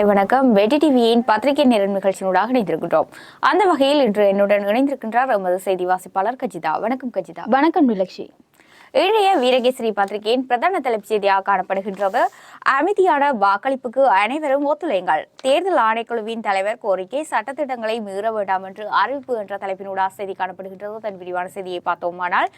காலை வணக்கம். வெட்டி டிவியின் பத்திரிகை நேரம் நிகழ்ச்சியினூடாக இணைந்திருக்கின்றோம். அந்த வகையில் இன்று என்னுடன் இணைந்திருக்கின்றார் எமது செய்தி வாசிப்பாளர் கஜிதா. வணக்கம் கஜிதா. வணக்கம் நிலக்ஷி இன்றைய வீரகேசரி பத்திரிகையின் பிரதான தலைப்பு செய்தியாக காணப்படுகின்றது. அமைதியான வாக்களிப்புக்கு அனைவரும் ஒத்துழைங்கள் தேர்தல் ஆணைக்குழுவின் தலைவர் கோரிக்கை சட்டத்திட்டங்களை மீற வேண்டாம் என்று அறிவிப்பு என்ற தலைப்பினூடா செய்தி காணப்படுகின்றது. தன் விரிவான செய்தியை பார்த்தோமானால்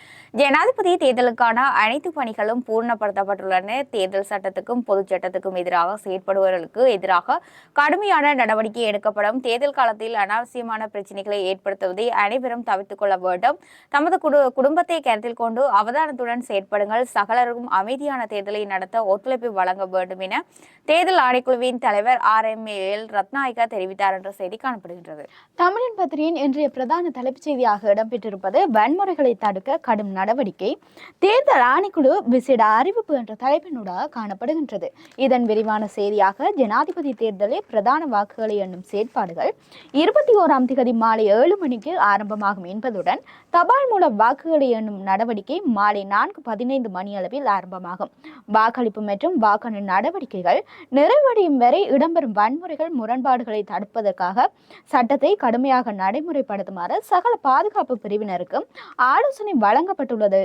ஜனாதிபதி தேர்தலுக்கான அனைத்து பணிகளும் பூர்ணப்படுத்தப்பட்டுள்ளன. தேர்தல் சட்டத்துக்கும் பொதுச் சட்டத்துக்கும் எதிராக செயற்படுபவர்களுக்கு எதிராக கடுமையான நடவடிக்கை எடுக்கப்படும். தேர்தல் காலத்தில் அனாவசியமான பிரச்சனைகளை ஏற்படுத்துவதை அனைவரும் தவிர்த்துக் கொள்ள வேண்டும். தமது குடும்பத்தை கருத்தில் கொண்டு அவதானத்துடன் செயற்படுங்கள். சகலருக்கும் அமைதியான தேர்தலை நடத்த ஒத்துழைப்பு வழங்க வேண்டும் என தேர்தல் ஆணைக்குழுவின் தலைவர் ஆர் எம் எல் ரத்நாயகா தெரிவித்தார் என்ற செய்தி காணப்படுகின்றது. தமிழின் பத்திரிகையின் இன்றைய பிரதான தலைப்புச் செய்தியாக இடம்பெற்றிருப்பது வன்முறைகளை தடுக்க கடும் நடவடிக்கை. தேர்தல் ஆணைக்குழு விசேட அறிவிப்பு என்ற தலைப்பினூடாக காணப்படுகின்றது. இதன் விரிவான செய்தியாக ஜனாதிபதி தேர்தலில் பிரதான வாக்குகளை எண்ணும் செயற்பாடுகள் இருபத்தி ஓராம் திகதி மாலை ஏழு மணிக்கு ஆரம்பமாகும் என்பதுடன் தபால் மூலம் வாக்குகளை எண்ணும் நடவடிக்கை மாலை நான்கு பதினைந்து மணி அளவில் ஆரம்பமாகும். வாக்களிப்பு மற்றும் வாக்கெண்ணும் நடவடிக்கைகள் நிறைவடையும் வரை இடம்பெறும் வன்முறைகள் முரண்பாடுகளை தடுப்பதற்காக சட்டத்தை கடுமையாக நடைமுறைப்படுத்துமாறு சகல பாதுகாப்பு பிரிவினருக்கும் ஆலோசனை வழங்கப்பட்டுள்ளது.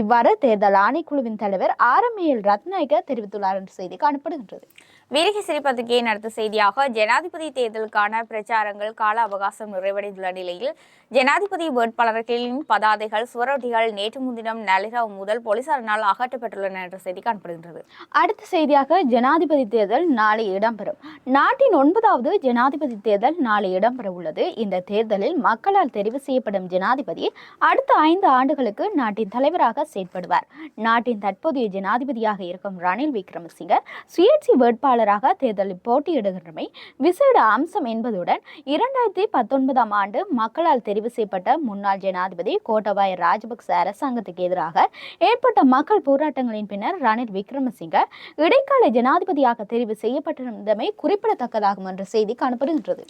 இவ்வாறு தேர்தல் ஆணைக்குழுவின் தலைவர் ஆர். எம். எல். ரத்நாயக தெரிவித்துள்ளார் என்ற செய்தி காணப்படுகின்றது. வீரகேசரி பத்திரிகையின் அடுத்த செய்தியாக ஜனாதிபதி தேர்தலுக்கான பிரச்சாரங்கள் கால அவகாசம் நிறைவடைந்துள்ள நிலையில் ஜனாதிபதி வேட்பாளர்களின் பதாதைகள் சுவரொட்டிகள் நேற்று முன்தினம் நள்ளிரவு முதல் போலீசாரினால் அகற்றப்பட்டுள்ளன என்ற செய்தி காணப்படுகின்றது அடுத்த செய்தியாக ஜனாதிபதி தேர்தல் நாளை இடம்பெறும். நாட்டின் ஒன்பதாவது ஜனாதிபதி தேர்தல் நாளை இடம்பெற உள்ளது இந்த தேர்தலில் மக்களால் தெரிவு செய்யப்படும் ஜனாதிபதி அடுத்த ஐந்து ஆண்டுகளுக்கு நாட்டின் தலைவராக செயற்படுவார். நாட்டின் தற்போதைய ஜனாதிபதியாக இருக்கும் ரணில் விக்ரமசிங்க சுயேட்சை வேட்பாளராக தேர்தலில் போட்டியிடுகின்றமை விசேட அம்சம் என்பதுடன் இரண்டாயிரத்தி பத்தொன்பதாம் ஆண்டு மக்களால் தெரிவு செய்யப்பட்ட முன்னாள் ஜனாதிபதி கோட்டபாய ராஜபக்ச அரசாங்கத்துக்கு எதிராக ஏற்பட்ட மக்கள் போராட்டங்களின் பின்னர் ரணில் விக்ரமசிங்க இடைக்கால ஜனாதிபதியாக தெரிவு செய்யப்பட்டிருந்தமை குறிப்பிடத்தக்கதாகும் என்ற செய்தி காணப்படுகின்றது.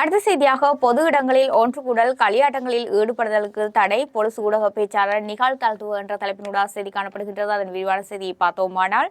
அடுத்த செய்தியாக பொது இடங்களில் ஒன்று கூடல் களியாட்டங்களில் ஈடுபடுதலுக்கு தடை பொலிஸ் ஊடக பேச்சாளர் நிகால் தாழ்த்துவ என்ற தலைப்பினூடாக செய்தி காணப்படுகின்றது. அதன் விரிவான செய்தியை பார்த்தோமானால்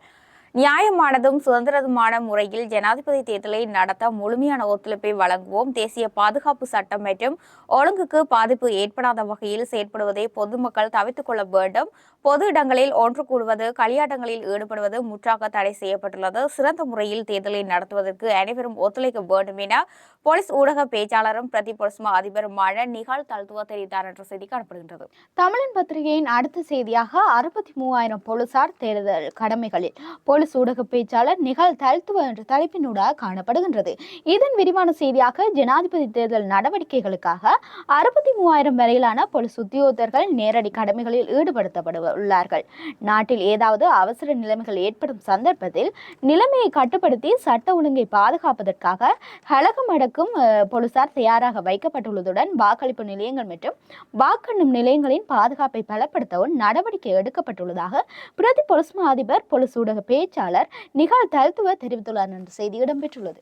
நியாயமானதும் சுதந்திரமான முறையில் ஜனாதிபதி தேர்தலை நடத்த முழுமையான ஒத்துழைப்பை வழங்குவோம். தேசிய பாதுகாப்பு சட்டம் மற்றும் ஒழுங்குக்கு பாதிப்பு ஏற்படாத வகையில் செயற்படுவதை பொதுமக்கள் தவித்துக் கொள்ள வேண்டும். பொது இடங்களில் ஒன்று கூடுவது களியாட்டங்களில் ஈடுபடுவது முற்றாக தடை செய்யப்பட்டுள்ளது. சிறந்த முறையில் தேர்தலை நடத்துவதற்கு அனைவரும் ஒத்துழைக்க வேண்டும் என போலீஸ் ஊடக பேச்சாளரும் பிரதி போலீஸ் மா அதிபருமான நிகால் தல்துவா தெரிவித்தார் என்ற செய்தி காணப்படுகின்றது. தமிழன் பத்திரிகையின் அடுத்த செய்தியாக அறுபத்தி மூவாயிரம் போலீசார் தேர்தல் கடமைகளில். போலீஸ் ஊடக பேச்சாளர் நிகழ் தல்துவ என்ற தலைப்பினூடாக காணப்படுகின்றது. இதன் விரிவான செய்தியாக ஜனாதிபதி தேர்தல் நடவடிக்கைகளுக்காக அறுபத்தி மூவாயிரம் வரையிலான போலீஸ் உத்தியோகத்தர்கள் நேரடி கடமைகளில் ஈடுபடுத்தப்பட உள்ளார்கள் நாட்டில் ஏதாவது அவசர நிலைமைகள் ஏற்படும் சந்தர்ப்பத்தில் நிலைமையை கட்டுப்படுத்தி சட்ட ஒழுங்கை பாதுகாப்பதற்காக கழகம் அடக்கும் போலீசார் தயாராக வைக்கப்பட்டுள்ளதுடன் வாக்களிப்பு நிலையங்கள் மற்றும் வாக்கெண்ணும் நிலையங்களின் பாதுகாப்பை பலப்படுத்தவும் நடவடிக்கை எடுக்கப்பட்டுள்ளதாக பிரதி பொலிஸ் மா அதிபர் பொலிஸ் ஊடக பேச்சாளர் நிகால் தல்துவ தெரிவித்துள்ளார் என்ற செய்தி இடம்பெற்றுள்ளது.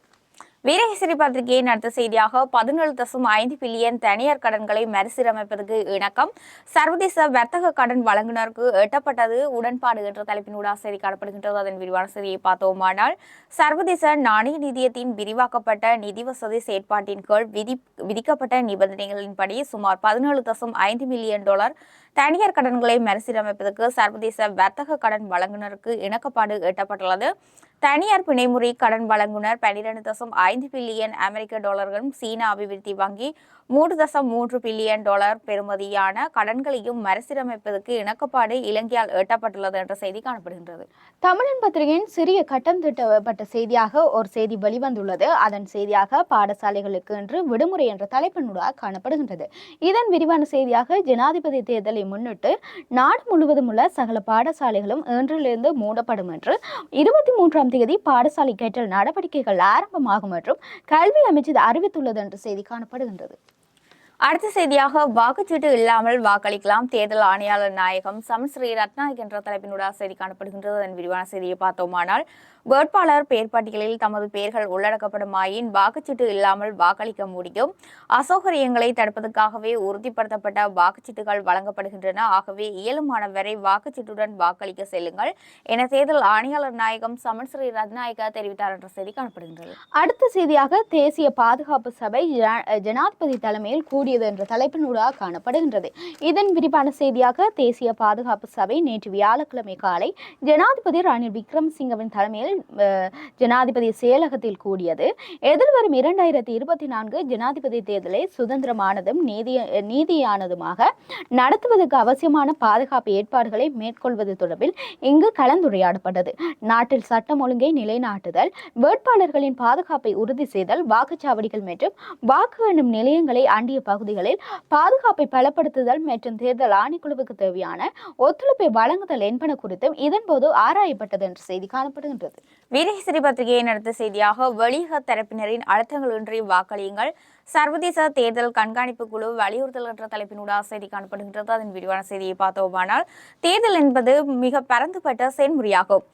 வீரகேசரி பத்திரிகையின் அடுத்த செய்தியாக பதினேழு தசம் ஐந்து பில்லியன் தனியார் கடன்களை மறுசீரமைப்பதற்கு இணக்கம். சர்வதேச வர்த்தக கடன் வழங்குனருக்கு எட்டப்பட்டது உடன்பாடு என்ற தலைப்பினூடாக செய்தி காணப்படுகின்றது. அதன் விரிவான செய்தியை பார்த்தோமானால் சர்வதேச நாணய நிதியத்தின் விரிவாக்கப்பட்ட நிதி வசதி செயற்பாட்டின் கீழ் விதி விதிக்கப்பட்ட நிபந்தனைகளின்படி சுமார் பதினேழு தசம் ஐந்து மில்லியன் டாலர் தனியார் கடன்களை மறுசீரமைப்பதற்கு சர்வதேச வர்த்தக கடன் வழங்குனருக்கு இணக்கப்பாடு எட்டப்பட்டுள்ளது. தனியார் பிணைமுறை கடன் வழங்குனர். பன்னிரண்டு தசம் ஐந்து பில்லியன் அமெரிக்க டாலர்களும் சீன அபிவிருத்தி வங்கி மூன்று தசம் மூன்று பில்லியன் டாலர் பெறுமதியான கடன்களையும் மறுசீரமைப்பதற்கு இணக்கப்பாடு இலங்கையால் எட்டப்பட்டுள்ளது என்ற செய்தி காணப்படுகின்றது. தமிழன் பத்திரிகையின் சிறிய கட்டம் திட்டப்பட்ட செய்தியாக ஒரு செய்தி வெளிவந்துள்ளது. அதன் செய்தியாக பாடசாலைகளுக்கு என்று விடுமுறை என்ற தலைப்பினூடாக காணப்படுகின்றது. இதன் விரிவான செய்தியாக ஜனாதிபதி தேர்தலை முன்னிட்டு நாடு முழுவதும் உள்ள சகல பாடசாலைகளும் இன்றிலிருந்து மூடப்படும் என்று இருபத்தி மூன்றாம் தேதி பாடசாலை கேட்டல் நடவடிக்கைகள் ஆரம்பமாகும் என்றும் கல்வி அமைச்சர் அறிவித்துள்ளது என்ற செய்தி காணப்படுகின்றது. அடுத்த செய்தியாக வாக்குச்சீட்டு இல்லாமல் வாக்களிக்கலாம் தேர்தல் ஆணையாளர் நாயகம் சம் ஸ்ரீ ரத்நாயக் என்ற தலைப்பினூடாக செய்தி காணப்படுகின்றது. அதன் விரிவான செய்தியை பார்த்தோமானால் வேட்பாளர் பெயர் பட்டியலில் தமது பெயர்கள் உள்ளடக்கப்படுமாயின் வாக்குச்சீட்டு இல்லாமல் வாக்களிக்க முடியும். அசௌகரியங்களை தடுப்பதற்காகவே உறுதிப்படுத்தப்பட்ட வாக்குச்சீட்டுகள் வழங்கப்படுகின்றன. ஆகவே இயலுமானவரை வாக்குச்சீட்டுடன் வாக்களிக்க செல்லுங்கள் என தேர்தல் ஆணையாளர் நாயகம் சமன் ஸ்ரீ ரத்நாயகா தெரிவித்தார் என்ற செய்தி காணப்படுகின்றது. அடுத்த செய்தியாக தேசிய பாதுகாப்பு சபை ஜனாதிபதி தலைமையில் கூடியது என்ற தலைப்பினூடாக காணப்படுகின்றது. இதன் விரிவான செய்தியாக தேசிய பாதுகாப்பு சபை நேற்று வியாழக்கிழமை காலை ஜனாதிபதி ரணில் விக்ரமசிங்கவின் தலைமையில் ஜனாதிபதி செயலகத்தில் கூடியது. எதிர்வரும் இரண்டாயிரத்தி இருபத்தி நான்கு ஜனாதிபதி தேர்தலை சுதந்திரமானதும் நீதி நீதியானதுமாக நடத்துவதற்கு அவசியமான பாதுகாப்பு ஏற்பாடுகளை மேற்கொள்வது தொடர்பில் இங்கு கலந்துரையாடப்பட்டது. நாட்டில் சட்டம் ஒழுங்கை நிலைநாட்டுதல் வேட்பாளர்களின் பாதுகாப்பை உறுதி செய்தல் வாக்குச்சாவடிகள் மற்றும் வாக்கு எண்ணும் நிலையங்களை அண்டிய பகுதிகளில் பாதுகாப்பை பலப்படுத்துதல் மற்றும் தேர்தல் ஆணைக்குழுவுக்கு தேவையான ஒத்துழைப்பை வழங்குதல் என்பன குறித்தும் இதன்போது ஆராயப்பட்டது என்ற செய்தி காணப்படுகின்றது. வீரகேசரி பத்திரிகையை நடத்த செய்தியாக வெளியக தரப்பினரின் அழுத்தங்களின்றி வாக்களியுங்கள். சர்வதேச தேர்தல் கண்காணிப்பு குழு வலியுறுத்தல் என்ற தலைப்பினூடாக செய்தி காணப்படுகின்றது. அதன் விரிவான செய்தியை பார்த்தோமானால் தேர்தல் என்பது மிக பரந்துபட்ட செயல்முறையாகும்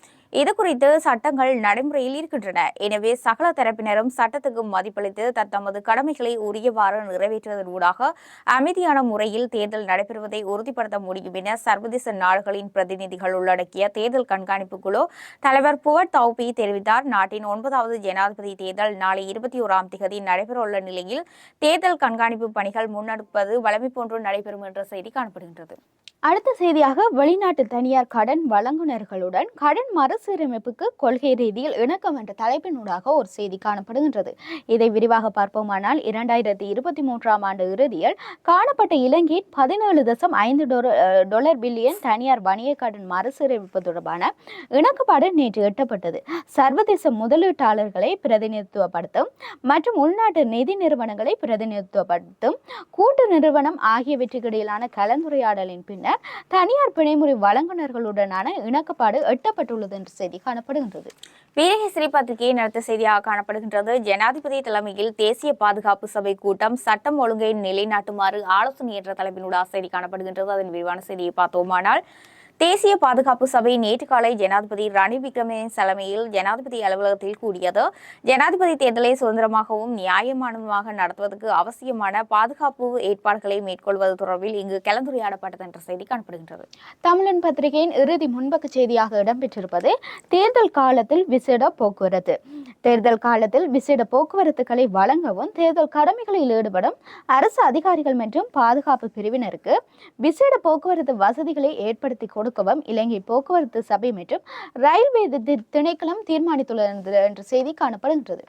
இது குறித்து சட்டங்கள் நடைமுறையில் இருக்கின்றன. எனவே சகல தரப்பினரும் சட்டத்துக்கு மதிப்பளித்து தத்தமது கடமைகளை உரியவாறு நிறைவேற்றுவதன் ஊடாக அமைதியான முறையில் தேர்தல் நடைபெறுவதை உறுதிப்படுத்த முடியும் என சர்வதேச நாடுகளின் பிரதிநிதிகள் உள்ளடக்கிய தேர்தல் கண்காணிப்பு குழு தலைவர் புவர் தௌபி தெரிவித்தார். நாட்டின் ஒன்பதாவது ஜனாதிபதி தேர்தல் நாளை இருபத்தி ஓராம் திகதி நடைபெறவுள்ள நிலையில் தேர்தல் கண்காணிப்பு பணிகள் முன்னெடுப்பது வழமை போன்று நடைபெறும் என்ற செய்தி காணப்படுகின்றது. அடுத்த செய்தியாக வெளிநாட்டு தனியார் கடன் வழங்குனர்களுடன் கடன் மறுசீரமைப்புக்கு கொள்கை ரீதியில் இணக்கம் என்ற தலைப்பினூடாக ஒரு செய்தி காணப்படுகின்றது. இதை விரிவாக பார்ப்போமானால் இரண்டாயிரத்தி இருபத்தி மூன்றாம் ஆண்டு இறுதியில் காணப்பட்ட இலங்கையின் பதினேழு தசம் ஐந்து டொலர் பில்லியன் தனியார் வணிக கடன் மறுசீரமைப்பு தொடர்பான இணக்கப்பாடு நேற்று எட்டப்பட்டது. சர்வதேச முதலீட்டாளர்களை பிரதிநிதித்துவப்படுத்தும் மற்றும் உள்நாட்டு நிதி நிறுவனங்களை பிரதிநிதித்துவப்படுத்தும் கூட்டு நிறுவனம் ஆகியவற்றுக்கு இடையிலான கலந்துரையாடலின் பின்னர் தனியார் பிணைமுறை வழங்குனர்களுடனான இணக்கப்பாடு எட்டப்பட்டுள்ளது என்ற செய்தி காணப்படுகின்றது. வீரகேசரி பத்திரிகையை நடத்த செய்தியாக காணப்படுகின்றது. ஜனாதிபதி தலைமையில் தேசிய பாதுகாப்பு சபை கூட்டம் சட்டம் ஒழுங்கை நிலைநாட்டுமாறு ஆலோசனை என்ற தலைப்பினூடாக செய்தி காணப்படுகின்றது. அதன் விரிவான செய்தியை பார்த்தோமானால் தேசிய பாதுகாப்பு சபை நேற்று காலை ஜனாதிபதி ரணில் விக்ரமசிங்க தலைமையில் ஜனாதிபதி அலுவலகத்தில் கூடியது. ஜனாதிபதி தேர்தலை சுதந்திரமாகவும் நியாயமானதுமாக நடத்துவதற்கு அவசியமான பாதுகாப்பு ஏற்பாடுகளை மேற்கொள்வது தொடர்பில் இங்கு கலந்துரையாடப்பட்டது என்ற செய்தி காணப்படுகின்றது. தமிழன் பத்திரிகையின் இறுதி முன்பக்க செய்தியாக இடம்பெற்றிருப்பது தேர்தல் காலத்தில் விசேட போக்குவரத்து. தேர்தல் காலத்தில் விசேட போக்குவரத்துகளை வழங்கவும் தேர்தல் கடமைகளில் ஈடுபடும் அரசு அதிகாரிகள் மற்றும் பாதுகாப்பு பிரிவினருக்கு விசேட போக்குவரத்து வசதிகளை ஏற்படுத்தி ஒடுக்கவும் இலங்கை போக்குவரத்து சபை மற்றும் ரயில்வே திணைக்களம் தீர்மானித்துள்ளது என்ற செய்தி காணப்படுகின்றது.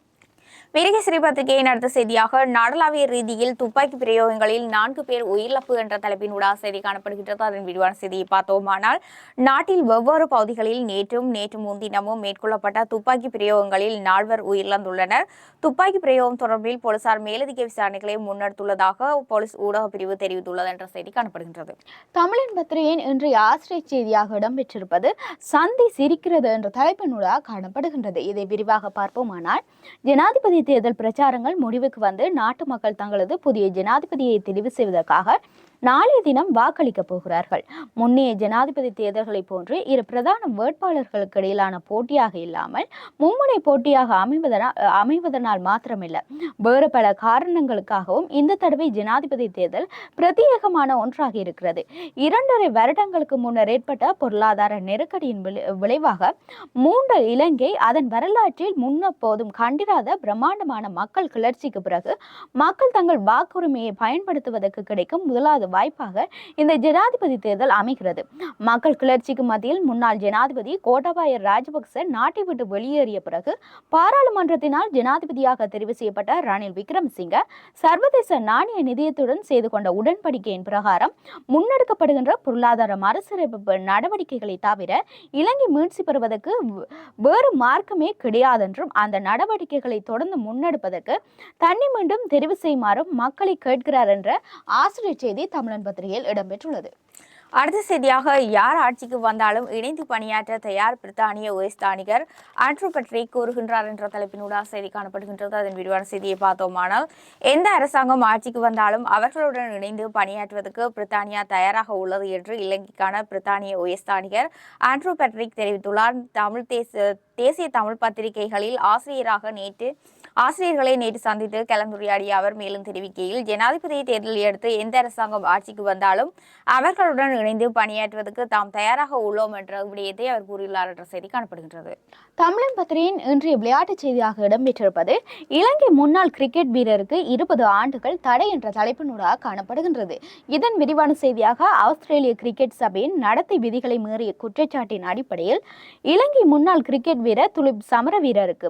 பெரிய பத்திரிகையை நடத்த செய்தியாக நாடளாவிய ரீதியில் துப்பாக்கி பிரயோகங்களில் நான்கு பேர் உயிரிழப்பு என்ற தலைப்பின் உடா செய்தி காணப்படுகின்றது. அதன் விரிவான செய்தியை பார்த்தோமானால் நாட்டில் வெவ்வேறு பகுதிகளில் நேற்றும் நேற்று முன்தினமும் மேற்கொள்ளப்பட்ட துப்பாக்கி பிரயோகங்களில் நால்வர் உயிரிழந்துள்ளனர். துப்பாக்கி பிரயோகம் தொடர்பில் போலீசார் மேலதிக விசாரணைகளை முன்னெடுத்துள்ளதாக போலீஸ் ஊடக பிரிவு தெரிவித்துள்ளது என்ற செய்தி காணப்படுகின்றது. தமிழின் பத்திரிகையின் இன்றைய ஆசிரிய செய்தியாக இடம்பெற்றிருப்பது சந்தி சிரிக்கிறது என்ற தலைப்பின் உடா காணப்படுகின்றது. இதை விரிவாக பார்ப்போமானால் ஜனாதிபதி தேர்தல் பிரச்சாரங்கள் முடிவுக்கு வந்து நாட்டு மக்கள் தங்களது புதிய ஜனாதிபதியை தெரிவு செய்வதற்காக நாளைய தினம் வாக்களிக்க போகிறார்கள். முன்னைய ஜனாதிபதி தேர்தல்களை போன்று இரு பிரதான வேட்பாளர்களுக்கு இடையிலான போட்டியாக இல்லாமல் மும்முனை போட்டியாக அமைவதனால் அமைவதனால் மாத்திரமில்லை. வேறு பல காரணங்களுக்காகவும் இந்த தடவை ஜனாதிபதி தேர்தல் பிரத்யேகமான ஒன்றாக இருக்கிறது. இரண்டரை வருடங்களுக்கு முன்னர் ஏற்பட்ட பொருளாதார நெருக்கடியின் விளை- விளைவாக மூன்று இலங்கை அதன் வரலாற்றில் முன்னப்போதும் கண்டிராத பிரம்மாண்டமான மக்கள் கிளர்ச்சிக்கு பிறகு மக்கள் தங்கள் வாக்குரிமையை பயன்படுத்துவதற்கு கிடைக்கும் முதலாவது வாய்ப்பாக இந்த ஜனாதிபதி தேர்தல் அமைகிறது. மக்கள் கிளர்ச்சிக்கு மத்தியில் முன்னாள் ஜனாதிபதி கோட்டாபாய ராஜபக்ச நாட்டை விட்டு வெளியேறிய பிறகு பாராளுமன்றத்தினால் ஜனாதிபதியாக தெரிவு செய்யப்பட்ட ரணில் விக்ரமசிங்க சர்வதேச நாணய நிதியத்துடன் செய்து கொண்ட உடன்படிக்கையின் பிரகாரம் முன்னெடுக்கப்படுகின்ற பொருளாதார மறுசீரமைப்பு நடவடிக்கைகளை தவிர இலங்கை மீட்சி பெறுவதற்கு வேறு மார்க்கமே கிடையாதென்றும் அந்த நடவடிக்கைகளை தொடர்ந்து முன்னெடுப்பதற்கு தன்னை மீண்டும் தெரிவு செய்யுமாறும் மக்களை கேட்கிறார் என்ற ஆசிரியர் செய்தி தமிழன் பத்திரிகையில் இடம்பெற்றுள்ளது. அடுத்த செய்தியாக யார் ஆட்சிக்கு வந்தாலும் இணைந்து பணியாற்ற தயார் பிரித்தானிய உயர்ஸ்தானிகர் ஆண்ட்ரூ பற்றி கூறுகின்றார் என்ற தலைப்பினூடாக செய்தி காணப்படுகின்றது. அதன் விரிவான செய்தியை பார்த்தோமானால் எந்த அரசாங்கம் ஆட்சிக்கு வந்தாலும் அவர்களுடன் இணைந்து பணியாற்றுவதற்கு பிரித்தானியா தயாராக உள்ளது என்று இலங்கைக்கான பிரித்தானிய உயர்ஸ்தானிகர் ஆண்ட்ரூ பட்ரிக் தெரிவித்துள்ளார். தமிழ் தேச தேசிய தமிழ் பத்திரிகைகளில் ஆசிரியராக நேற்று ஆசிரியர்களை நேற்று சந்தித்து கலந்துரையாடிய அவர் மேலும் தெரிவிக்கையில் ஜனாதிபதி தேர்தலை அடுத்து எந்த அரசாங்கம் ஆட்சிக்கு வந்தாலும் அவர்களுடன் இணைந்து பணியாற்றுவதற்கு தாம் தயாராக உள்ளோம் என்ற விடயத்தை அவர் கூறியுள்ளார் என்ற செய்தி காணப்படுகின்றது. தமிழன் பத்திரிகையின் இன்றைய விளையாட்டுச் செய்தியாக இடம்பெற்றிருப்பது இலங்கை முன்னாள் கிரிக்கெட் வீரருக்கு இருபது ஆண்டுகள் தடை என்ற தலைப்பினூடாக காணப்படுகின்றது. இதன் விரிவான செய்தியாக ஆஸ்திரேலிய கிரிக்கெட் சபையின் நடத்தை விதிகளை மீறிய குற்றச்சாட்டின் அடிப்படையில் இலங்கை முன்னாள் கிரிக்கெட் வீரர் துலிப் சமரவீரருக்கு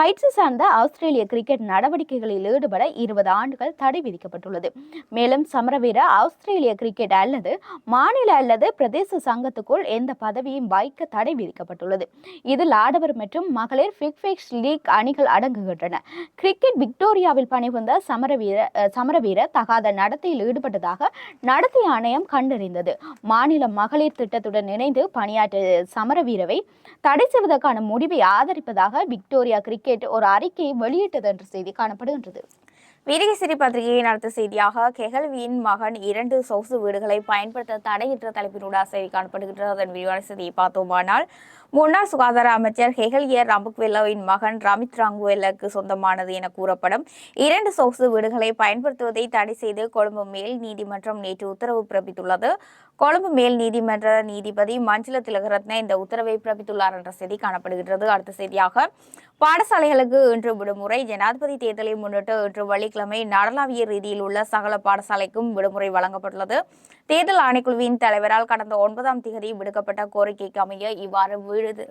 பயிற்சி சார்ந்த ஆஸ்திரேலிய கிரிக்கெட் நடவடிக்கைகளில் ஈடுபட இருபது ஆண்டுகள் தடை விதிக்கப்பட்டுள்ளது. மேலும் சமரவீர ஆஸ்திரேலிய கிரிக்கெட் அல்லது மாநில அல்லது பிரதேச சங்கத்துக்குள் எந்த பதவியும் வகிக்க தடை விதிக்கப்பட்டுள்ளது. இதில் ஆடவர் மற்றும் மகளிர் பிக்ஃபிக்ஸ் லீக் அணிகள் அடங்குகின்றன. கிரிக்கெட் விக்டோரியாவில் பணிபுரிந்த சமரவீர சமரவீர தகாத நடத்தையில் ஈடுபட்டதாக நடத்தை ஆணையம் கண்டறிந்தது. மாநில மகளிர் திட்டத்துடன் இணைந்து பணியாற்றிய சமரவீரவை தடை செய்வதற்கான முடிவை ஆதரிப்பதாக விக்டோரியா கிரிக்கெட் ஒரு அறிக்கையை வெளியிட்டது என்ற செய்தி காணப்படுகின்றது. வீரகேசரி பத்திரிகையின் அடுத்த செய்தியாக கெகல்வியின் மகன் இரண்டு சொகுசு வீடுகளை பயன்படுத்த தடை என்ற தலைப்பினூடாக செய்தி காணப்படுகின்றது. அதன் விரிவான செய்தியை பார்த்தோமானால் முன்னாள் சுகாதார அமைச்சர் ஹெகல்யர் ரம்புக்வெல்லோவின் மகன் ரமித் ராங்குவெல்லக்கு சொந்தமானது என கூறப்படும். இரண்டு சொகுசு வீடுகளை பயன்படுத்துவதை தடை செய்து கொழும்பு மேல் நீதிமன்றம் நேற்று உத்தரவு பிறப்பித்துள்ளது. கொழும்பு மேல் நீதிமன்ற நீதிபதி மஞ்சள திலகரத்ன இந்த உத்தரவை பிறப்பித்துள்ளார் என்ற செய்தி காணப்படுகின்றது. அடுத்த செய்தியாக பாடசாலைகளுக்கு இன்று விடுமுறை ஜனாதிபதி தேர்தலை முன்னிட்டு இன்று வெள்ளிக்கிழமை நாடளாவிய ரீதியில் உள்ள சகல பாடசாலைக்கும் விடுமுறை வழங்கப்பட்டுள்ளது. தேர்தல் ஆணைக்குழுவின் தலைவரால் கடந்த ஒன்பதாம் தேதி விடுக்கப்பட்ட கோரிக்கைக்கு அமைய இவ்வாறு விடுது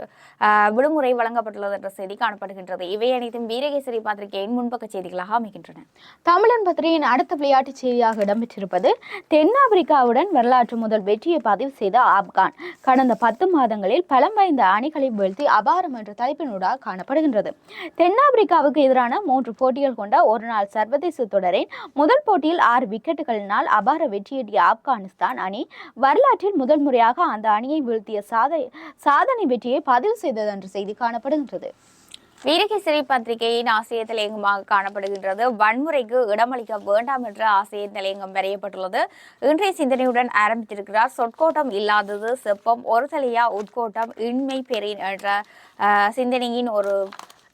விடுமுறை வழங்கப்பட்டுள்ளது என்ற செய்தி காணப்படுகின்றது. இவை அனைத்தும் வீரகேசரி பத்திரிகையின் முன்பக்க செய்திகளாக அமைகின்றன. தமிழன் பத்திரிகையின் அடுத்த விளையாட்டுச் செய்தியாக இடம்பெற்றிருப்பது தென்னாப்பிரிக்காவுடன் வரலாற்று முதல் வெற்றியை பதிவு செய்த ஆப்கான். கடந்த பத்து மாதங்களில் பலம் வாய்ந்த அணிகளை வீழ்த்தி அபாரம் என்ற தலைப்பினூடாக காணப்படுகின்றது. தென்னாப்பிரிக்காவுக்கு எதிரான மூன்று போட்டிகள் கொண்ட ஒருநாள் சர்வதேச தொடரின் முதல் போட்டியில் ஆறு விக்கெட்டுகளினால் அபார வெற்றியீட்டிய ஆப்கானிஸ்தான் அணி வரலாற்றில் முதல் முறையாக அந்த அணியை வீழ்த்திய சாதனை சாதனை வெற்றியை பதிவு செய்தது என்ற செய்தி காணப்படுகின்றது. வீரகேசரி பத்திரிகையின் ஆசிரியர் தலையங்கமாக காணப்படுகின்றது. வன்முறைக்கு இடமளிக்க வேண்டாம் என்ற ஆசிரியர் தலையங்கம் வரையப்பட்டுள்ளது. இன்றைய சிந்தனையுடன் ஆரம்பித்திருக்கிறார். சொற்கோட்டம் இல்லாதது செப்பம் ஒரு தலையா உட்கோட்டம் இன்மை பெறின் என்ற சிந்தனையின் ஒரு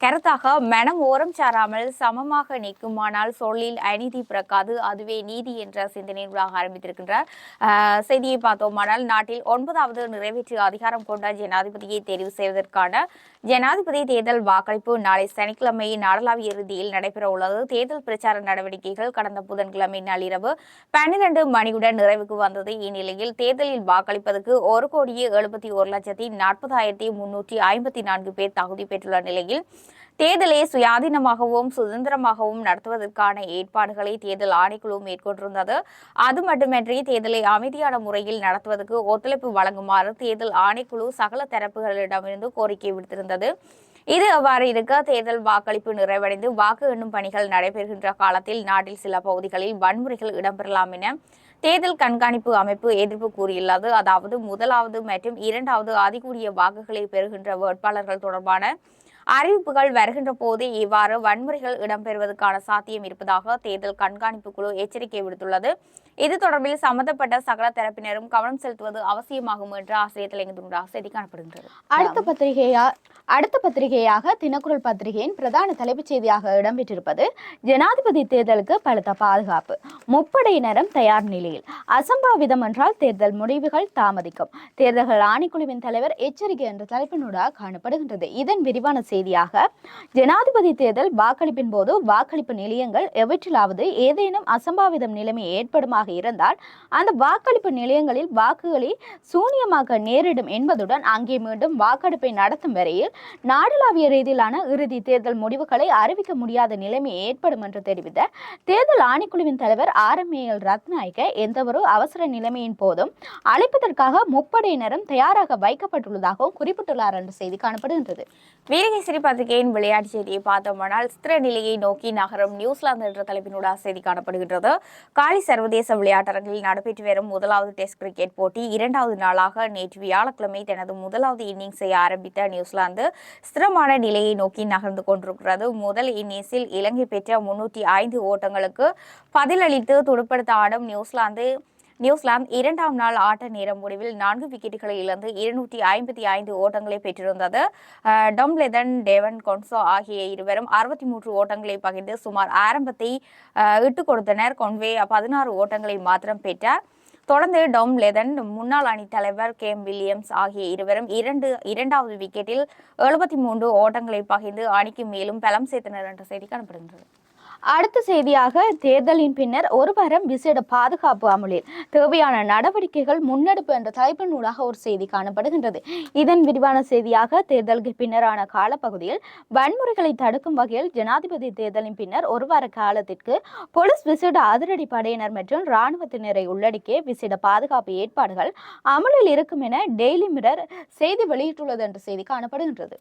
கருத்தாக மனம் ஓரம் சாராமல் சமமாக நிற்குமானால் சொல்லில் அநீதி பிறக்காது அதுவே நீதி என்ற சிந்தனையூடாக ஆரம்பித்திருக்கின்றார். செய்தியை பார்த்தோமானால் நாட்டில் ஒன்பதாவது நிறைவேற்று அதிகாரம் கொண்ட ஜனாதிபதியை தெரிவு செய்வதற்கான ஜனாதிபதி தேர்தல் வாக்களிப்பு நாளை சனிக்கிழமை நாடளாவிய இறுதியில் நடைபெற உள்ளது. தேர்தல் பிரச்சார நடவடிக்கைகள் கடந்த புதன்கிழமை நள்ளிரவு பன்னிரண்டு மணியுடன் நிறைவுக்கு வந்தது. இந்நிலையில் தேர்தலில் வாக்களிப்பதற்கு ஒரு கோடியே எழுபத்தி ஒரு லட்சத்தி நாற்பதாயிரத்தி முன்னூற்றி ஐம்பத்தி நான்கு பேர் தகுதி பெற்றுள்ள நிலையில் தேர்தலை சுயாதீனமாகவும் சுதந்திரமாகவும் நடத்துவதற்கான ஏற்பாடுகளை தேர்தல் ஆணைக்குழு மேற்கொண்டிருந்தது. அது மட்டுமின்றி தேர்தலை அமைதியான முறையில் நடத்துவதற்கு ஒத்துழைப்பு வழங்குமாறு தேர்தல் ஆணைக்குழு சகல தரப்புகளிடமிருந்து கோரிக்கை விடுத்திருந்தது. இது அவ்வாறு இருக்க தேர்தல் வாக்களிப்பு நிறைவடைந்து வாக்கு எண்ணும் பணிகள் நடைபெறுகின்ற காலத்தில் நாட்டில் சில பகுதிகளில் வன்முறைகள் இடம்பெறலாம் என தேர்தல் கண்காணிப்பு அமைப்பு எதிர்ப்பு கூறியுள்ளது. அதாவது முதலாவது மற்றும் இரண்டாவது அதிகூடிய வாக்குகளை பெறுகின்ற வேட்பாளர்கள் தொடர்பான அறிவிப்புகள் வருகின்ற போது இவ்வாறு வன்முறைகள் இடம்பெறுவதற்கான சாத்தியம் இருப்பதாக தேர்தல் கண்காணிப்பு குழு எச்சரிக்கை விடுத்துள்ளது. இது தொடர்பில் சம்பந்தப்பட்ட சகல தரப்பினரும் கவனம் செலுத்துவது அவசியமாகும் என்று ஆசிரியர் தலைங்கத்துடன் செய்தி காணப்படுகின்றது. அடுத்த பத்திரிகையா அடுத்த பத்திரிகையாக தினக்குரல் பத்திரிகையின் பிரதான தலைப்புச் செய்தியாக இடம்பெற்றிருப்பது ஜனாதிபதி தேர்தலுக்கு பலத்த பாதுகாப்பு. முப்படையினரும் தயார் நிலையில். அசம்பாவிதம் என்றால் தேர்தல் முடிவுகள் தாமதிக்கும். தேர்தல்கள் ஆணைக்குழுவின் தலைவர் எச்சரிக்கை என்ற தலைப்பினூடாக காணப்படுகின்றது. இதன் விரிவான செய்தி செய்தியாக ஜனாதிபதி தேர்தல் வாக்களிப்பின் போது வாக்களிப்பு நிலையங்கள் எவற்றிலாவது ஏதேனும் அசம்பாவிதம் நிலைமை ஏற்படுமாக இருந்தால் அந்த வாக்களிப்பு நிலையங்களில் வாக்குகளை சூனியமாக்க நேரிடும் என்பதுடன் அங்கே மீண்டும் வாக்கெடுப்பை நடத்தும் வரையில் நாடளாவிய ரீதியிலான இறுதி தேர்தல் முடிவுகளை அறிவிக்க முடியாத நிலைமை ஏற்படும் என்று தெரிவித்த தேர்தல் ஆணைக்குழுவின் தலைவர் ஆர் எம் ஏஎல் ரத்நாயக்க எந்தவொரு அவசர நிலைமையின் போதும் அழைப்பதற்காக முப்படையினரும் தயாராக வைக்கப்பட்டுள்ளதாகவும் குறிப்பிட்டுள்ளார் என்ற செய்தி காணப்படுகின்றது. வீரகேசரி தினசரி பத்திரிகையின் விளையாட்டு செய்தியை பார்த்தோமானால் ஸ்திர நிலையை நோக்கி நகரும் நியூசிலாந்து என்ற தலைப்பினூடாக செய்தி காணப்படுகின்றது. காலி சர்வதேச விளையாட்டரங்கில் நடைபெற்று வரும் முதலாவது டெஸ்ட் கிரிக்கெட் போட்டி இரண்டாவது நாளாக நேற்று வியாழக்கிழமை தனது முதலாவது இன்னிங்ஸை ஆரம்பித்த நியூசிலாந்து ஸ்திரமான நிலையை நோக்கி நகர்ந்து கொண்டிருக்கிறது. முதல் இன்னிங்ஸில் இலங்கை பெற்ற முன்னூற்றி ஐந்து ஓட்டங்களுக்கு பதிலளித்து துடுப்படுத்த ஆடும் நியூசிலாந்து நியூசிலாந்து இரண்டாம் நாள் ஆட்ட நேரம் முடிவில் நான்கு விக்கெட்டுகளை இழந்து இருநூற்றி ஐம்பத்தி ஐந்து ஓட்டங்களை பெற்றிருந்தது. அஹ், டொம்லெதன் டேவன் கொன்சோ ஆகிய இருவரும் அறுபத்தி மூன்று ஓட்டங்களை பகிர்ந்து சுமார் ஆரம்பத்தை இட்டுக் கொடுத்தனர். கொன்வே பதினாறு ஓட்டங்களை மாத்திரம் பெற்றார். தொடர்ந்து டொம் லெதன் முன்னாள் அணித் தலைவர் கேம் வில்லியம்ஸ் ஆகிய இருவரும் இரண்டு இரண்டாவது விக்கெட்டில் எழுபத்தி மூன்று ஓட்டங்களை பகிர்ந்து அணிக்கு மேலும் பலம் சேர்த்தனர் என்ற செய்தி காணப்படுகின்றது. அடுத்த செய்தியாக தேர்தலின் பின்னர் ஒரு வாரம் விசேட பாதுகாப்பு அமலில். தேவையான நடவடிக்கைகள் முன்னெடுப்பு என்ற தலைப்பினூடாக ஒரு செய்தி காணப்படுகின்றது. இதன் விரிவான செய்தியாக தேர்தலுக்கு பின்னரான காலப்பகுதியில் வன்முறைகளை தடுக்கும் வகையில் ஜனாதிபதி தேர்தலின் பின்னர் ஒரு வார காலத்திற்கு போலீஸ் விசேட அதிரடி படையினர் மற்றும் இராணுவத்தினரை உள்ளடக்கிய விசேட பாதுகாப்பு ஏற்பாடுகள் அமலில் இருக்கும் என டெய்லி மிரர் செய்தி வெளியிட்டுள்ளது என்ற செய்தி காணப்படுகின்றது.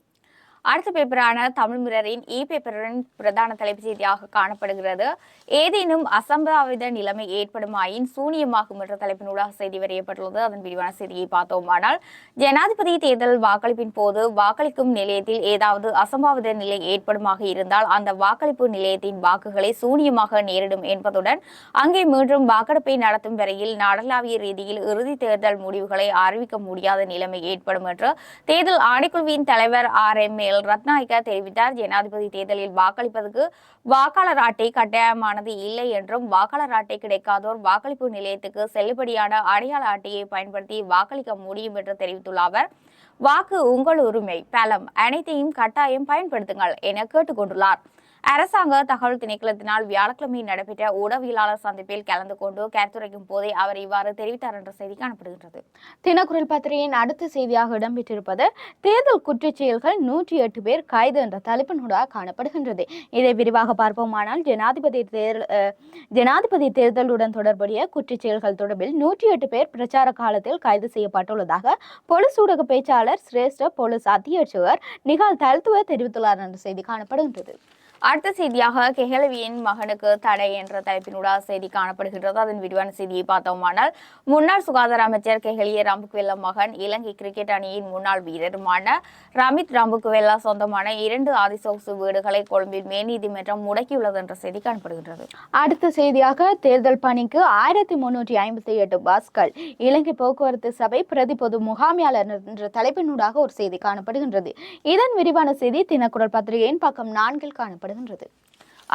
அடுத்த பேப்பரான தமிழ் மிரரின் இ பேப்பருடன் பிரதான தலைப்புச் செய்தியாக காணப்படுகிறது. ஏதேனும் அசம்பாவித நிலைமை ஏற்படுமாயின் சூனியமாகும் என்ற தலைப்பினூடாக செய்தி வரையப்பட்டுள்ளது. அதன் விரிவான செய்தியை பார்த்தோமானால் ஜனாதிபதி தேர்தல் வாக்களிப்பின் போது வாக்களிக்கும் நிலையத்தில் ஏதாவது அசம்பாவித நிலை ஏற்படுமாக இருந்தால் அந்த வாக்களிப்பு நிலையத்தின் வாக்குகளை சூனியமாக நேரிடும் என்பதுடன் அங்கே மீண்டும் வாக்கெடுப்பை நடத்தும் வரையில் நாடளாவிய ரீதியில் இறுதி தேர்தல் முடிவுகளை அறிவிக்க முடியாத நிலைமை ஏற்படும் என்று தேர்தல் ஆணைக்குழுவின் தலைவர் ஆர் எம் எல் ரத்நாயக்க தெரிவித்தார். ஜனாதிபதி தேர்தலில் வாக்களிப்பதற்கு வாக்காளர் அட்டை கட்டாயமானது இல்லை என்றும் வாக்காளர் அட்டை கிடைக்காதோர் வாக்களிப்பு நிலையத்துக்கு செல்லுபடியான அடையாள அட்டையை பயன்படுத்தி வாக்களிக்க முடியும் என்று தெரிவித்துள்ள அவர் வாக்கு உங்கள் உரிமை. பலம். அனைத்தையும் கட்டாயம் பயன்படுத்துங்கள் என கேட்டுக்கொண்டுள்ளார். அரசாங்க தகவல் திணைக்களத்தினால் வியாழக்கிழமை நடைபெற்ற ஊடகவியலாளர் சந்திப்பில் கலந்து கொண்டு கருத்துரைக்கும் போதே அவர் இவ்வாறு தெரிவித்தார் என்ற செய்தி காணப்படுகின்றது. தினக்குரல் பத்திரிகையின் அடுத்த செய்தியாக இடம்பெற்றிருப்பது தேர்தல் குற்றச் செயல்கள் நூற்றி எட்டு பேர் கைது என்ற தலைப்பினூடாக காணப்படுகின்றது. இதை விரிவாக பார்ப்போமானால் ஜனாதிபதி தேர்தல் அஹ், ஜனாதிபதி தேர்தலுடன் தொடர்புடைய குற்றச் செயல்கள் தொடர்பில் நூற்றி எட்டு பேர் பிரச்சார காலத்தில் கைது செய்யப்பட்டுள்ளதாக போலீஸ் ஊடக பேச்சாளர் சிரேஷ்ட போலீஸ் அத்தியட்சகர் நிகால் தல்துவ தெரிவித்துள்ளார் என்ற செய்தி காணப்படுகின்றது. அடுத்த செய்தியாக கெஹலவியின் மகனுக்கு தடை என்ற தலைப்பினூடாக செய்தி காணப்படுகின்றது. அதன் விரிவான செய்தியை பார்த்தோமானால் முன்னாள் சுகாதார அமைச்சர் கெஹலிய ராம்புக்வெல்லா மகன் இலங்கை கிரிக்கெட் அணியின் முன்னாள் வீரருமான ரமித் ராம்புக்வெல்லா சொந்தமான இரண்டு ஆதிசோசு வீடுகளை கொழும்பில் மேல்நீதிமன்றம் முடக்கியுள்ளது என்ற செய்தி காணப்படுகின்றது. அடுத்த செய்தியாக தேர்தல் பணிக்கு ஆயிரத்தி முன்னூற்றி ஐம்பத்தி எட்டு பாஸ்கள். இலங்கை போக்குவரத்து சபை பிரதி பொது முகாமியாளர் என்ற தலைப்பினூடாக ஒரு செய்தி காணப்படுகின்றது. இதன் விரிவான செய்தி தினக்குரல் பத்திரிகையின் பக்கம் நான்கில் காணப்படுகின்றது.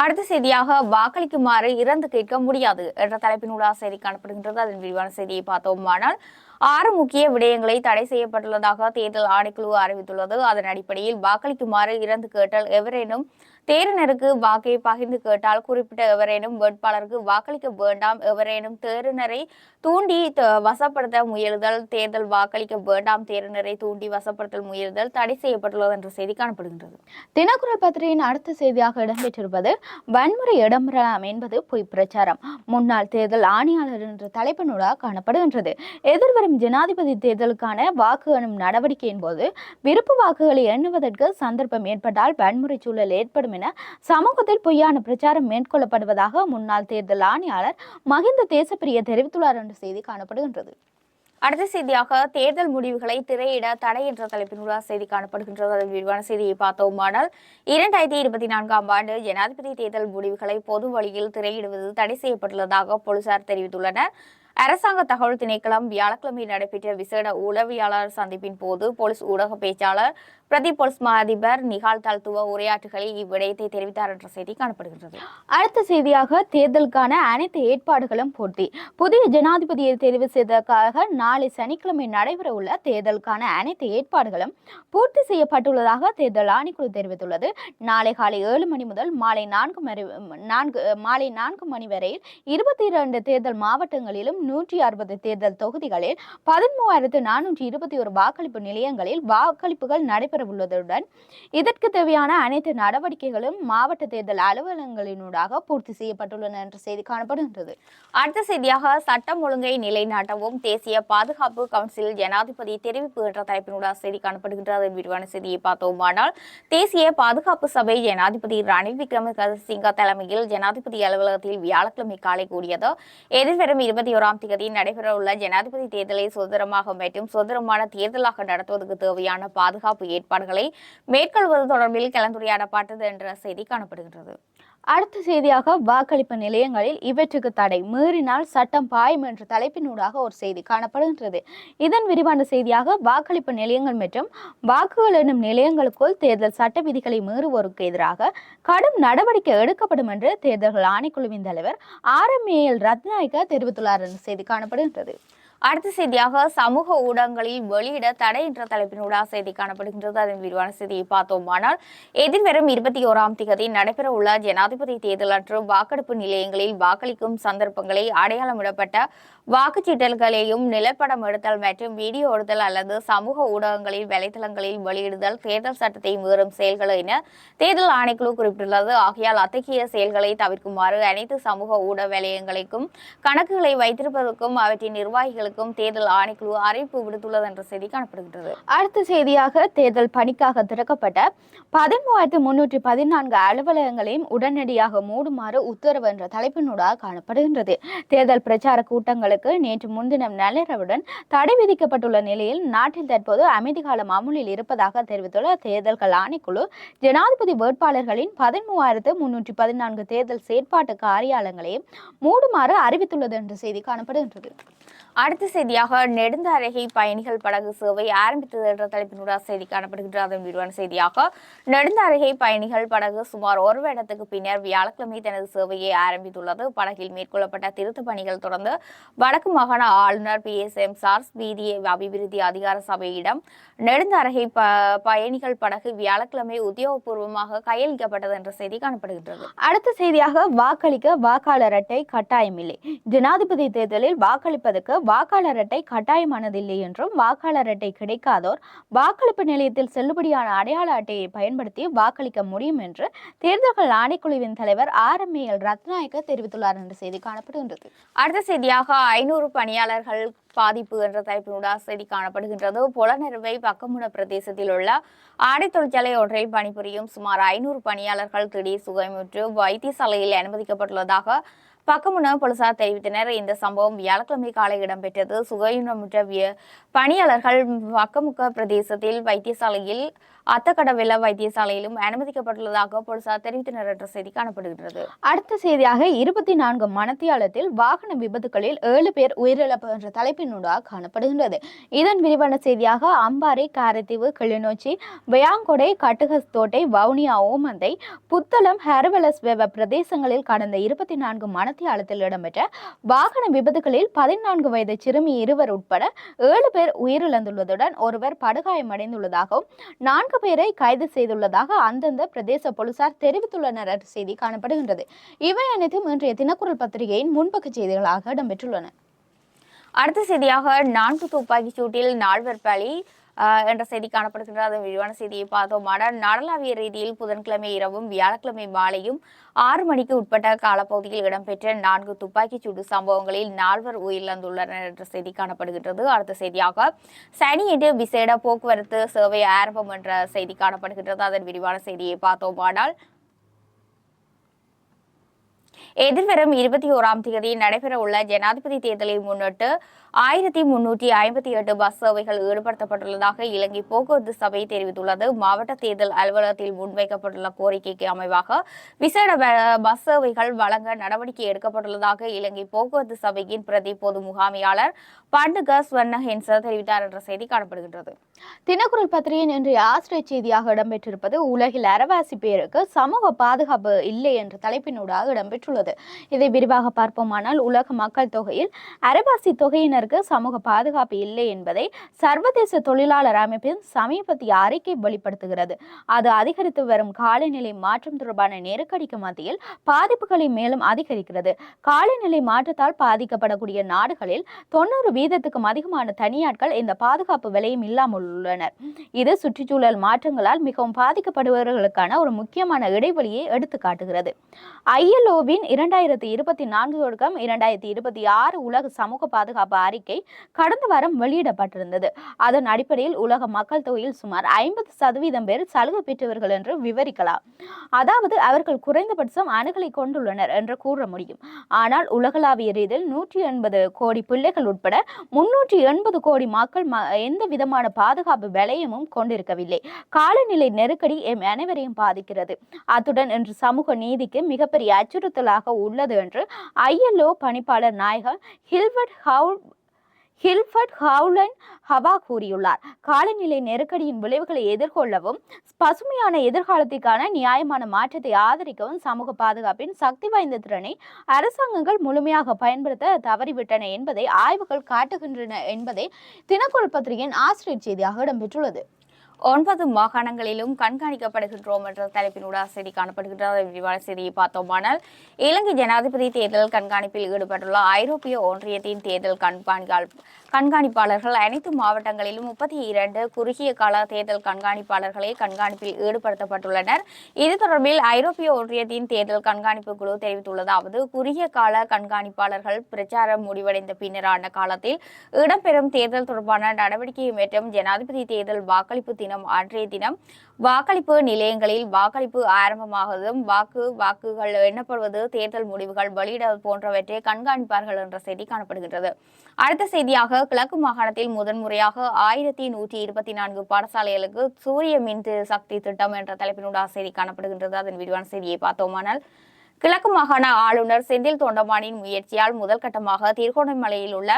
அடுத்த செய்தியாக வாக்களிக்குமாறு இறந்து கேட்க முடியாது என்ற தலைப்பினூடாக செய்தி காணப்படுகின்றது. அதன் விரிவான செய்தியை பார்த்தோமானால் ஆறு முக்கிய விடயங்களை தடை செய்யப்பட்டுள்ளதாக தேர்தல் ஆணைக்குழு அறிவித்துள்ளது. அதன் அடிப்படையில் வாக்களிக்குமாறு இறந்து கேட்டால் எவரேனும் தேரினருக்கு வாக்கை பகிர்ந்து கேட்டால் குறிப்பிட்ட எவரேனும் வேட்பாளருக்கு வாக்களிக்க வேண்டாம். எவரேனும் தேரினரை தூண்டி த- வசப்படுத்த முயலுதல் தேர்தல் வாக்களிக்க வேண்டாம். தேரினரை தூண்டி வசப்படுத்தல் முயலுதல் தடை செய்யப்பட்டுள்ளது என்ற செய்தி காணப்படுகின்றது. தினக்குரல் பத்திரிகையின் அடுத்த செய்தியாக இடம்பெற்றிருப்பது வன்முறை இடம்பெறலாம் என்பது பொய் பிரச்சாரம். முன்னாள் தேர்தல் ஆணையாளர் என்ற தலைப்பினூடாக காணப்படுகின்றது. எதிர்வரும் ஜனாதிபதி தேர்தலுக்கான வாக்கு எண்ணும் நடவடிக்கையின் போது விருப்பு வாக்குகளை எண்ணுவதற்கு சந்தர்ப்பம் ஏற்பட்டால் வன்முறை சூழல் ஏற்படும் வேண்டும் என சமூகத்தில் பொய்யான பிரச்சாரம் மேற்கொள்ளப்படுவதாக முன்னாள் தேர்தல் ஆணையாளர் மகிந்த தேசப்பிரிய தெரிவித்துள்ளார் என்ற செய்தி காணப்படுகின்றது. அடுத்த செய்தியாக தேர்தல் முடிவுகளை திரையிட தடை என்ற தலைப்பின் உள்ள செய்தி காணப்படுகின்றது. அதன் விரிவான செய்தியை பார்த்தோமானால் இரண்டாயிரத்தி இருபத்தி நான்காம் ஆண்டு ஜனாதிபதி தேர்தல் முடிவுகளை பொது வழியில் திரையிடுவது தடை செய்யப்பட்டுள்ளதாக போலீசார் தெரிவித்துள்ளனர். அரசாங்க தகவல் திணைக்களம் வியாழக்கிழமை நடைபெற்ற விசேட உளவியலாளர் சந்திப்பின் போது போலீஸ் ஊடக பேச்சாளர் பிரதி போலீஸ் மா அதிபர் நிகால் தாழ்த்துவ உரையாற்றுகளில் இவ்விடயத்தை தெரிவித்தார் என்ற செய்தி காணப்படுகின்றது. அடுத்த செய்தியாக தேர்தலுக்கான அனைத்து ஏற்பாடுகளும் பூர்த்தி புதிய ஜனாதிபதியை தெரிவு செய்ததற்காக நாளை சனிக்கிழமை நடைபெற உள்ள தேர்தலுக்கான அனைத்து ஏற்பாடுகளும் பூர்த்தி செய்யப்பட்டுள்ளதாக தேர்தல் ஆணைக்குழு தெரிவித்துள்ளது. நாளை காலை ஏழு மணி முதல் மாலை நான்கு மணி நான்கு மாலை நான்கு மணி வரையில் இருபத்தி இரண்டு தேர்தல் மாவட்டங்களிலும் நூற்றி அறுபது தேர்தல் தொகுதிகளில் பதிமூவாயிரத்து நானூற்றி இருபத்தி ஒரு வாக்களிப்பு நிலையங்களில் வாக்களிப்புகள் நடைபெறவுள்ளதுடன் இதற்கு தேவையான அனைத்து நடவடிக்கைகளும் மாவட்ட தேர்தல் அலுவலகங்களினூடாக பூர்த்தி செய்யப்பட்டுள்ளன என்ற செய்தி காணப்படுகின்றது. அடுத்த செய்தியாக சட்டம் ஒழுங்கை நிலைநாட்டவும் தேசிய பாதுகாப்பு கவுன்சில் ஜனாதிபதி தெரிவிப்பு என்ற தலைப்பினூடாக செய்தி காணப்படுகின்றது. விரிவான செய்தியை பார்த்தோமானால் தேசிய பாதுகாப்பு சபை ஜனாதிபதி ரணில் விக்ரமசிங்க தலைமையில் ஜனாதிபதி அலுவலகத்தில் வியாழக்கிழமை காலை கூடியது. எதிர்வரும் இருபத்தி ஓராம் தேதி நடைபெறவுள்ள ஜனாதிபதி தேர்தலை சுதந்திரமாக மற்றும் சுதந்திரமான தேர்தலாக நடத்துவதற்கு தேவையான பாதுகாப்பு ஏற்பாடுகளை மேற்கொள்வது தொடர்பில் கலந்துரையாடப்பட்டது என்ற செய்தி காணப்படுகின்றது. அடுத்த செய்தியாக வாக்களிப்பு நிலையங்களில் இவற்றுக்கு தடை. மீறினால் சட்டம் பாயும் என்ற தலைப்பினூடாக ஒரு செய்தி காணப்படுகின்றது. இதன் விரிவான செய்தியாக வாக்களிப்பு நிலையங்கள் மற்றும் வாக்குகள் எனும் நிலையங்களுக்குள் தேர்தல் சட்ட விதிகளை மீறுவோருக்கு எதிராக கடும் நடவடிக்கை எடுக்கப்படும் என்று தேர்தல்கள் ஆணைக்குழுவின் தலைவர் R M A L Rathnayake தெரிவித்துள்ளார் என்ற செய்தி காணப்படுகின்றது. அடுத்த செய்தியாக சமூக ஊடகங்களில் வெளியிட தடை என்ற தலைப்பினூடாக செய்தி காணப்படுகின்றது. அதன் விரிவான செய்தியை பார்த்தோமானால் எதிர்வரும் இருபத்தி ஓராம் தேதி நடைபெற உள்ள ஜனாதிபதி தேர்தல் அன்று வாக்கெடுப்பு நிலையங்களில் வாக்களிக்கும் சந்தர்ப்பங்களை அடையாளமிடப்பட்ட வாக்குச்சீட்டல்களையும் நிலப்படம் எடுத்தல் மற்றும் வீடியோ எடுத்தல் அல்லது சமூக ஊடகங்களில் வலைதளங்களில் வெளியிடுதல் தேர்தல் சட்டத்தை மீறும் செயல்கள் என தேர்தல் ஆணைக்குழு குறிப்பிட்டுள்ளது. ஆகையால் அத்தகைய செயல்களை தவிர்க்குமாறு அனைத்து சமூக ஊடக வலயங்களுக்கும் கணக்குகளை வைத்திருப்பதற்கும் அவற்றின் நிர்வாகிகளுக்கு நிர்வாகிகளுக்கும் தேர்தல் ஆணைக்குழு அறிவிப்பு விடுத்துள்ளது என்ற செய்தி காணப்படுகின்றது. அடுத்த செய்தியாக தேர்தல் பணிக்காக திறக்கப்பட்ட பதிமூவாயிரத்து முன்னூற்றி பதினான்கு அலுவலகங்களையும் உடனடியாக மூடுமாறு உத்தரவு என்ற தலைப்பினூடாக காணப்படுகின்றது. தேர்தல் பிரச்சார கூட்டங்களுக்கு நேற்று முன்தினம் நள்ளிரவுடன் தடை விதிக்கப்பட்டுள்ள நிலையில் நாட்டில் தற்போது அமைதி காலம் அமுலில் இருப்பதாக தெரிவித்துள்ள தேர்தல்கள் ஆணைக்குழு ஜனாதிபதி வேட்பாளர்களின் பதிமூவாயிரத்து முன்னூற்றி பதினான்கு தேர்தல் செயற்பாட்டு காரியாலயங்களையும் மூடுமாறு அறிவித்துள்ளது என்ற செய்தி காணப்படுகின்றது. அடுத்த செய்தியாக நெடுந்தாரகை பயணிகள் படகு சேவை ஆரம்பித்தது என்ற தலைப்பினூடாக செய்தி காணப்படுகின்றது அதன் விரிவான செய்தியாக நெடுந்தாரகை பயணிகள் படகு சுமார் ஒரு வருடத்துக்கு பின்னர் வியாழக்கிழமை தனது சேவையை ஆரம்பித்துள்ளது. படகில் மேற்கொள்ளப்பட்ட திருத்த பணிகள் தொடர்ந்து வடக்கு மாகாண ஆளுநர் பி. எஸ். எம். சார்ஸ் வீதி அபிவிருத்தி அதிகார சபையிடம் நெடுந்தாரகை ப பயணிகள் படகு வியாழக்கிழமை உத்தியோகபூர்வமாக கையளிக்கப்பட்டது என்ற செய்தி காணப்படுகின்றது. அடுத்த செய்தியாக வாக்களிக்க வாக்காளர் அட்டை கட்டாயமில்லை. ஜனாதிபதி தேர்தலில் வாக்களிப்பதற்கு வாக்காளர் அட்டை கட்டாயமானதில்லை என்றும் வாக்காளர் அட்டை கிடைக்காதோர் வாக்களிப்பு நிலையத்தில் செல்லுபடியான அடையாள அட்டையை பயன்படுத்தி வாக்களிக்க முடியும் என்று தேர்தல்கள் ஆணைக்குழுவின் தலைவர் ஆர் எம் எல் ரத்நாயக்க தெரிவித்துள்ளார் என்ற செய்தி காணப்படுகின்றது. அடுத்த செய்தியாக ஐநூறு பணியாளர்கள் பாதிப்பு என்ற தலைப்பினுடைய செய்தி காணப்படுகின்றது. புலனறுவை பக்கமுன பிரதேசத்தில் உள்ள ஆடை தொழிற்சாலை ஒன்றில் பணிபுரியும் சுமார் ஐநூறு பணியாளர்கள் திடீர் சுகமுற்று வைத்தியசாலையில் அனுமதிக்கப்பட்டுள்ளதாக பக்கமுன போலீசார் தெரிவித்தனர். இந்த சம்பவம் வியாழக்கிழமை காலை இடம்பெற்றது. சுகயுணமுற்ற விய- பணியாளர்கள் பக்கமுக்க பிரதேசத்தில் வைத்தியசாலையில் அத்தக்கடவெல்ல வைத்தியசாலையிலும் அனுமதிக்கப்பட்டுள்ளதாக போலீசார் தெரிவித்தனர் என்ற செய்தி காணப்படுகின்றது. அடுத்த செய்தியாக இருபத்தி நான்கு மணத்தியாலத்தில் வாகன விபத்துகளில் ஏழு பேர் உயிரிழப்பு என்ற தலைப்பினூடாக காணப்படுகின்றது. இதன் விரிவான செய்தியாக அம்பாறை காரத்தீவு கிளிநொச்சி வெயாங்கொடை கட்டுகஸ்தோட்டை வவுனியா ஓமந்தை புத்தளம் ஹெர்வலஸ் வெவ பிரதேசங்களில் கடந்த இருபத்தி நான்கு மணத்தியாலத்தில் இடம்பெற்ற வாகன விபத்துகளில் பதினான்கு வயது சிறுமி இருவர் உட்பட ஏழு பேர் உயிரிழந்துள்ளதுடன் ஒருவர் படுகாயமடைந்துள்ளதாகவும் நான்கு பேரை கைது செய்துள்ளதாக அந்தந்த பிரதேச போலீசார் தெரிவித்துள்ளனர் என்ற செய்தி காணப்படுகின்றது. இவை அனைத்தும் இன்றைய தினக்குரல் பத்திரிகையின் முன்பக்க செய்திகளாக இடம்பெற்றுள்ளன. அடுத்த செய்தியாக நான்கு துப்பாக்கிச் சூட்டில் நால்வர் பலி என்ற செய்தி காணப்படுகின்ற அதன் விரிவான செய்தியை பார்த்தோமானால் நாடளாவிய ரீதியில் புதன்கிழமை இரவும் வியாழக்கிழமை மாலையும் ஆறு மணிக்கு உட்பட்ட காலப்பகுதியில் இடம்பெற்ற நான்கு துப்பாக்கிச் சூடு சம்பவங்களில் நால்வர் உயிரிழந்துள்ளனர் என்ற செய்தி காணப்படுகின்றது. அடுத்த செய்தியாக சனியன்று விசேட போக்குவரத்து சேவை ஆரம்பம் என்ற செய்தி காணப்படுகின்றது. அதன் விரிவான செய்தியை பார்த்தோமானால் எதிர்வரும் இருபத்தி ஓராம் தேதி நடைபெற உள்ள ஜனாதிபதி தேர்தலை முன்னிட்டு ஆயிரத்தி முன்னூற்றி ஐம்பத்தி எட்டு பஸ் சேவைகள் ஈடுபடுத்தப்பட்டுள்ளதாக இலங்கை போக்குவரத்து சபை தெரிவித்துள்ளது. மாவட்ட தேர்தல் அலுவலகத்தில் முன்வைக்கப்பட்டுள்ள கோரிக்கைக்கு அமைவாக விசேட பஸ் சேவைகள் வழங்க நடவடிக்கை எடுக்கப்பட்டுள்ளதாக இலங்கை போக்குவரத்து சபையின் பிரதி பொது முகாமையாளர் பண்டுக ஸ்வர்ண தெரிவித்தார் என்ற செய்தி காணப்படுகின்றது. தினக்குரல் பத்திரிகையின் இன்றைய ஆசிரிய செய்தியாக இடம்பெற்றிருப்பது உலகில் அரவாசி பேருக்கு சமூக பாதுகாப்பு இல்லை என்ற தலைப்பினூடாக இடம்பெற்றுள்ளது. இதை விரிவாக பார்ப்போமானால் உலக மக்கள் தொகையில் அரவாசி தொகையினர் தொகையினருக்கு சமூக பாதுகாப்பு இல்லை என்பதை சர்வதேச தொழிலாளர் அமைப்பின் சமீபத்திய அறிக்கை வெளிப்படுத்துகிறது. அது அதிகரித்து வரும் காலநிலை மாற்றம் தொடர்பான நெருக்கடிக்கு மத்தியில் பாதிப்புகளை மேலும் அதிகரிக்கிறது. காலநிலை மாற்றத்தால் பாதிக்கப்படக்கூடிய நாடுகளில் தொண்ணூறு வீதத்துக்கும் அதிகமான தனியாட்கள் இந்த பாதுகாப்பு விலையும் இல்லாமல் உள்ளனர். இது சுற்றுச்சூழல் மாற்றங்களால் மிகவும் பாதிக்கப்படுபவர்களுக்கான ஒரு முக்கியமான இடைவெளியை எடுத்து காட்டுகிறது ஐஎல்ஓவின் இரண்டாயிரத்தி இருபத்தி நான்கு தொடக்கம் இரண்டாயிரத்தி இருபத்தி ஆறு உலக சமூக பாதுகாப்பு அறிக்கை கடந்த வாரம் வெளியிடப்பட்டிருந்தது. அதன் அடிப்படையில் உலக மக்கள் தொகையில் சுமார் ஐம்பது சதவீதம் பேர் சலுகை பெற்றவர்கள் என்று விவரிக்கலாம். அதாவது அவர்கள் குறைந்தபட்சம் அணுகலை கொண்டுள்ளனர் என்று கூற முடியும். ஆனால் உலகளாவிய ரீதியில் நூற்றி எண்பது கோடி பிள்ளைகள் உட்பட முன்னூற்றி எண்பது கோடி மக்கள் எந்த விதமான பாதுகாப்பு விலையமும் கொண்டிருக்கவில்லை. காலநிலை நெருக்கடி எம் அனைவரையும் பாதிக்கிறது. அத்துடன் இன்று சமூக நீதிக்கு மிகப்பெரிய அச்சுறுத்தலாக உள்ளது என்று ஐஎல்ஓ பணிப்பாளர் நாயகர் ஹில்வர்ட் ஹவுல் ஹில்ஃபர்ட் ஹவுலன் ஹவா கூறியுள்ளார். காலநிலை நெருக்கடியின் விளைவுகளை எதிர்கொள்ளவும் பசுமையான எதிர்காலத்திற்கான நியாயமான மாற்றத்தை ஆதரிக்கவும் சமூக பாதுகாப்பின் சக்தி வாய்ந்த திறனை அரசாங்கங்கள் முழுமையாக பயன்படுத்த தவறிவிட்டன என்பதை ஆய்வுகள் காட்டுகின்றன என்பதை தினக்குழு பத்திரிகையின் ஆசிரியர் செய்தியாக இடம்பெற்றுள்ளது. ஒன்பது மாகாணங்களிலும் கண்காணிக்கப்படுகின்றோம் என்ற தலைப்பினூடாக செய்தி காணப்படுகின்றது. விரிவான செய்தியை பார்த்தோமானால் இலங்கை ஜனாதிபதி தேர்தல் கண்காணிப்பில் ஈடுபட்டுள்ள ஐரோப்பிய ஒன்றியத்தின் தேர்தல் கண்காணிக்கால் கண்காணிப்பாளர்கள் அனைத்து மாவட்டங்களிலும் முப்பத்தி இரண்டு குறுகிய கால தேர்தல் கண்காணிப்பாளர்களை கண்காணிப்பில் ஈடுபடுத்தப்பட்டுள்ளனர். இது தொடர்பில் ஐரோப்பிய ஒன்றியத்தின் தேர்தல் கண்காணிப்பு குழு தெரிவித்துள்ளதாவது குறுகிய கால கண்காணிப்பாளர்கள் பிரச்சாரம் முடிவடைந்த பின்னரான காலத்தில் இடம்பெறும் தேர்தல் தொடர்பான நடவடிக்கையை மற்றும் ஜனாதிபதி தேர்தல் வாக்களிப்பு தினம் அன்றைய தினம் வாக்களிப்பு நிலையங்களில் வாக்களிப்பு ஆரம்பமாகதும். வாக்கு வாக்குகள் எண்ணப்படுவது தேர்தல் முடிவுகள் வெளியிட போன்றவற்றை கண்காணிப்பார்கள் என்ற செய்தி காணப்படுகின்றது. அடுத்த செய்தியாக கிழக்கு மாகாணத்தில் முதன்முறையாக ஆயிரத்தி நூற்றி இருபத்தி நான்கு பாடசாலைகளுக்கு சூரிய மின் சக்தி திட்டம் என்ற தலைப்பினுடைய செய்தி காணப்படுகின்றது. அதன் விரிவான செய்தியை பார்த்தோமானால் கிழக்கு மாகாண ஆளுநர் செந்தில் தொண்டமானின் முயற்சியால் முதல் கட்டமாக திருகோணமலையில் உள்ள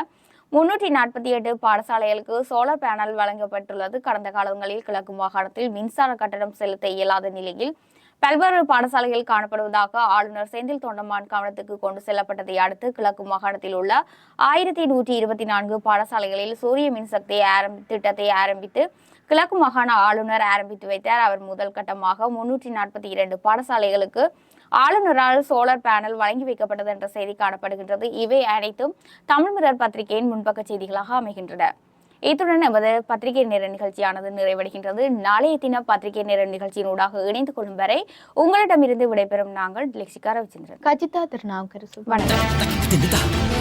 முன்னூற்றி நாற்பத்தி எட்டு பாடசாலைகளுக்கு சோலார் பேனல் வழங்கப்பட்டுள்ளது. கடந்த காலங்களில் கிழக்கு மாகாணத்தில் மின்சார கட்டணம் செலுத்த இயலாத நிலையில் பல்வேறு பாடசாலைகள் காணப்படுவதாக ஆளுநர் செந்தில் தொண்டமான் கவனத்துக்கு கொண்டு செல்லப்பட்டதை அடுத்து கிழக்கு மாகாணத்தில் உள்ள ஆயிரத்தி நூற்றி இருபத்தி நான்கு பாடசாலைகளில் சூரிய மின்சக்தி ஆரம்பி திட்டத்தை ஆரம்பித்து கிழக்கு மாகாண ஆளுநர் ஆரம்பித்து வைத்தார். அவர் முதல் கட்டமாக முன்னூற்றி நாற்பத்தி இரண்டு பாடசாலைகளுக்கு ஆளுநரால் சோலார் பேனல் வழங்கி வைக்கப்பட்டது என்ற செய்தி காணப்படுகின்றது. இவை அனைத்தும் தமிழ் மிரர் பத்திரிகையின் முன்பக்க செய்திகளாக அமைகின்றன. இத்துடன் நமது பத்திரிகை நேர நிகழ்ச்சியானது நிறைவடைகின்றது. நாளைய தின பத்திரிகை நேர நிகழ்ச்சியினூடாக இணைந்து கொள்ளும் வரை உங்களிடமிருந்து விடைபெறும் நாங்கள் லெக்சிகா ரவிச்சந்திரன். கஜிதா திருநாவுக்கரசு. வணக்கம்.